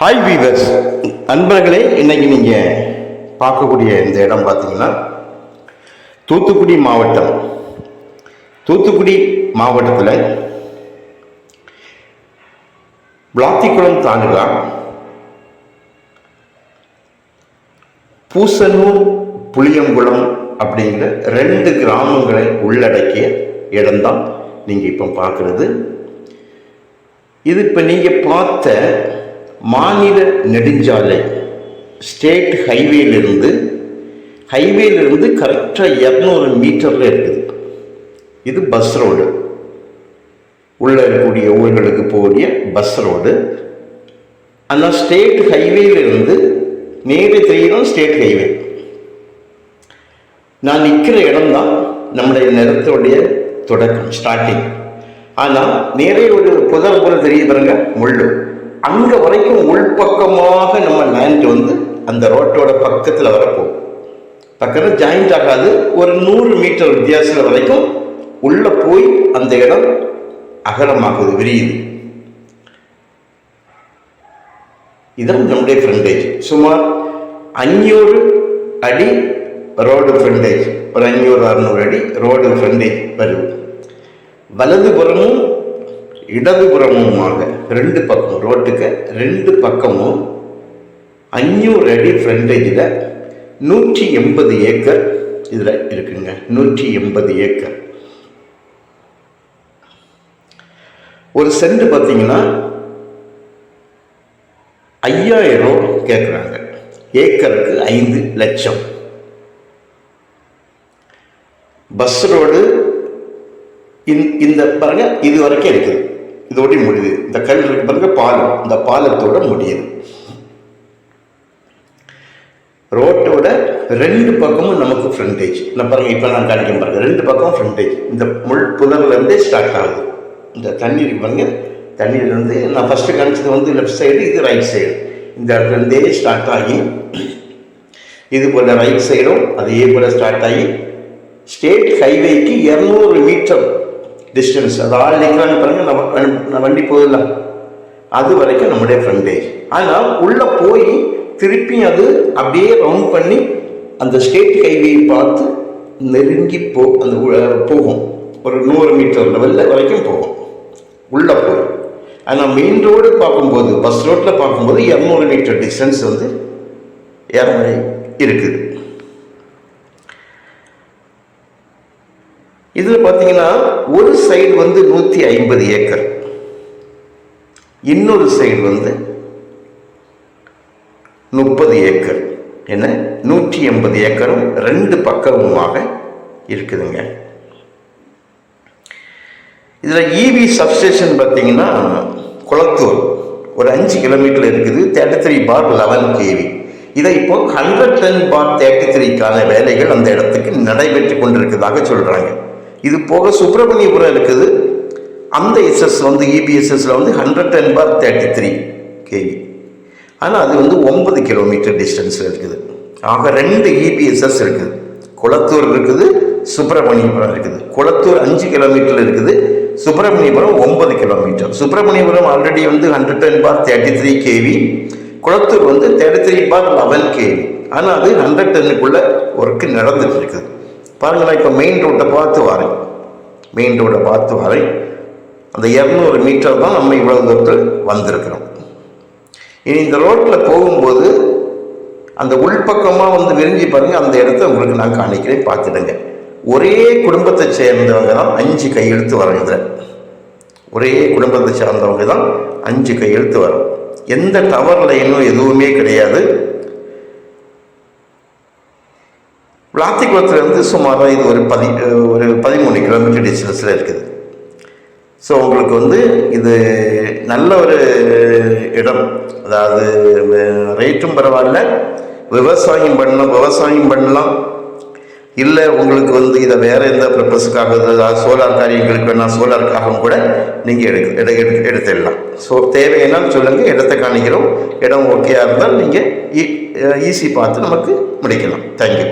Hi viewers நண்பர்களே இன்னைக்கு நீங்கள் பார்க்கக்கூடிய இந்த இடம் பார்த்தீங்கன்னா தூத்துக்குடி மாவட்டம். தூத்துக்குடி மாவட்டத்தில் விளாத்திக்குளம் தாலுகா பூசனூர் புளியங்குளம் அப்படிங்கிற ரெண்டு கிராமங்களை உள்ளடக்கிய இடம்தான் நீங்கள் இப்போ பார்க்குறது. இது இப்போ நீங்கள் பார்த்த மாநில நெடுஞ்சாலை ஸ்டேட் ஹைவேலிருந்து ஹைவேலிருந்து கரெக்டாக இரநூறு மீட்டரில் இருக்குது. இது பஸ் ரோடு உள்ளே இருக்கக்கூடிய ஊர்களுக்கு போகக்கூடிய பஸ் ரோடு ஆனால் ஸ்டேட் ஹைவேலிருந்து நேரே தெரியும் ஸ்டேட் ஹைவே நான் நிற்கிற இடம்தான் நம்முடைய நிலத்துடைய தொடக்கம் ஸ்டார்டிங் ஆனால் நேரே ஒரு புதர் போல தெரிய பாருங்க முள்ளு. அங்கே வரைக்கும் உள்பக்கமாக நம்ம லேண்ட் வந்து அந்த ரோட்டோட பக்கத்தில் வரப்போகும் பக்கத்தில் ஜாயிண்ட் ஆகாது ஒரு நூறு மீட்டர் வித்தியாசத்தில் வரைக்கும் உள்ளே போய் அந்த இடம் அகலமாகுது விரியுது. இதான் நம்முடைய ஃப்ரண்டேஜ் சுமார் அஞ்சூறு அடி ரோடு ஃப்ரண்டேஜ் ஒரு அஞ்சூறு அறுநூறு அடி ரோடு ஃப்ரண்டேஜ் வருது வலதுபுறமும் இடதுபுறமுமாக ரெண்டு பக்கம் ரோட்டுக்கு ரெண்டு பக்கமும் அஞ்சூறு அடி ஃப்ரண்டேஜில் நூற்றி எண்பது ஏக்கர் இதில் இருக்குங்க. நூற்றி எண்பது ஏக்கர். ஒரு சென்ட் பார்த்தீங்கன்னா ஐயாயிரம் கேட்குறாங்க ஏக்கருக்கு ஐந்து லட்சம். பஸ் ரோடு இந்த பாருங்க இது வரைக்கும் இருக்குது. இதோட முடியுது இந்த கல் இருக்கு பாருங்க பாலம். இந்த பாலத்தோட முடியுது ரோட்டோட ரெண்டு பக்கமும் நமக்கு ஃப்ரண்டேஜ் நான் பாருங்க இப்போ நான் காணிக்க பாருங்க. ரெண்டு பக்கம் ஃப்ரண்டேஜ் இந்த முள் புலர்லேருந்தே ஸ்டார்ட் ஆகுது. இந்த தண்ணீர் பாருங்க தண்ணீர்லேருந்து நான் ஃபஸ்ட்டு காமிச்சது வந்து லெஃப்ட் சைடு இது ரைட் சைடு இந்த இடத்துலேருந்தே ஸ்டார்ட் ஆகி இது போல் ரைட் சைடும் அதே போல் ஸ்டார்ட் ஆகி ஸ்டேட் ஹைவேக்கு இரநூறு மீட்டர் டிஸ்டன்ஸ் அது ஆள் நிற்கிறாங்க பாருங்கள் நம்ம நான் வண்டி போதில்ல அது வரைக்கும் நம்முடைய ஃப்ரண்டேஜ் ஆனால் உள்ளே போய் திருப்பி அது அப்படியே ரவுண்ட் பண்ணி அந்த ஸ்டேட் ஹைவே பார்த்து நெருங்கி போ அந்த போகும். ஒரு நூறு மீட்டர் லெவலில் வரைக்கும் போகும். உள்ளே போய். ஆனால் மெயின் ரோடு பார்க்கும்போது பஸ் ரோட்டில் பார்க்கும்போது இரநூறு மீட்டர் டிஸ்டன்ஸ் வந்து இருக்குது. இதில் பார்த்தீங்கன்னா ஒரு சைடு வந்து நூற்றி ஐம்பது ஏக்கர். இன்னொரு சைடு வந்து முப்பது ஏக்கர். என்ன? நூற்றி எண்பது ஏக்கரும் ரெண்டு பக்கமுமாக இருக்குதுங்க. இதில் இவி சப்ஸ்டேஷன் பார்த்தீங்கன்னா குளத்தூர். ஒரு அஞ்சு கிலோமீட்டர் இருக்குது. Thirty three bar eleven KV இதை இப்போ ஹண்ட்ரட் டென் பார் தேர்ட்டி த்ரீக்கான வேலைகள் அந்த இடத்துக்கு நடைபெற்று கொண்டிருக்கிறதாக சொல்கிறாங்க இது போக சுப்பிரமணியபுரம் இருக்குது. அந்த எஸ்எஸ் வந்து இபிஎஸ்எஸ்ல வந்து hundred ten bar thirty three KV ஆனால் அது வந்து ஒன்பது கிலோமீட்டர் டிஸ்டன்ஸில் இருக்குது. ஆக ரெண்டு இபிஎஸ்எஸ் இருக்குது. குளத்தூர் இருக்குது சுப்பிரமணியபுரம் இருக்குது. குளத்தூர் அஞ்சு கிலோமீட்டர் இருக்குது. சுப்பிரமணியபுரம் ஒன்பது கிலோமீட்டர் சுப்பிரமணியபுரம் ஆல்ரெடி வந்து hundred ten bar thirty three KV Kulathur வந்து thirty three bar eleven KV ஆனால் அது ஹண்ட்ரட் டென்னுக்குள்ள ஒர்க்கு நடந்துட்டு இருக்குது. பாருங்கள் நான் இப்போ மெயின் ரோட்டை பார்த்து வரேன். மெயின் ரோட்டை பார்த்து வரேன். அந்த இரநூறு மீட்டர் தான் நம்ம இவ்வளோ தூரத்தில் வந்திருக்கிறோம். இனி இந்த ரோட்டில் போகும்போது அந்த உள்பக்கமாக வந்து விரிஞ்சு பாருங்கள் அந்த இடத்த உங்களுக்கு நான் காணிக்கிறேன். பார்த்துடுங்க. ஒரே குடும்பத்தை சேர்ந்தவங்க தான் அஞ்சு கையெழுத்து வரும் ஒரே குடும்பத்தை சேர்ந்தவங்க தான் அஞ்சு கையெழுத்து வரும். எந்த டவர் லைனும் எதுவுமே கிடையாது. விளாத்திக்குளத்துலேருந்து சுமாராக இது ஒரு பதி ஒரு பதிமூணு கிலோமீட்டர் டிஸ்டன்ஸில் இருக்குது. ஸோ உங்களுக்கு வந்து இது நல்ல ஒரு இடம். அதாவது ரேட்டும் பரவாயில்ல. விவசாயம் பண்ணலாம் விவசாயம் பண்ணலாம். இல்லை உங்களுக்கு வந்து இதை வேறு எந்த பர்பஸுக்காக சோலார் காரியங்களுக்கு வேணால் சோலாருக்காகவும் கூட நீங்கள் எடுக்க எடு எடு எடுத்துடலாம். ஸோ தேவையான சொல்லுங்கள் இடத்தை காணிக்கிறோம் இடம் ஓகேயாக இருந்தால் நீங்கள் ஈஸி பார்த்து நமக்கு முடிக்கலாம். தேங்க்யூ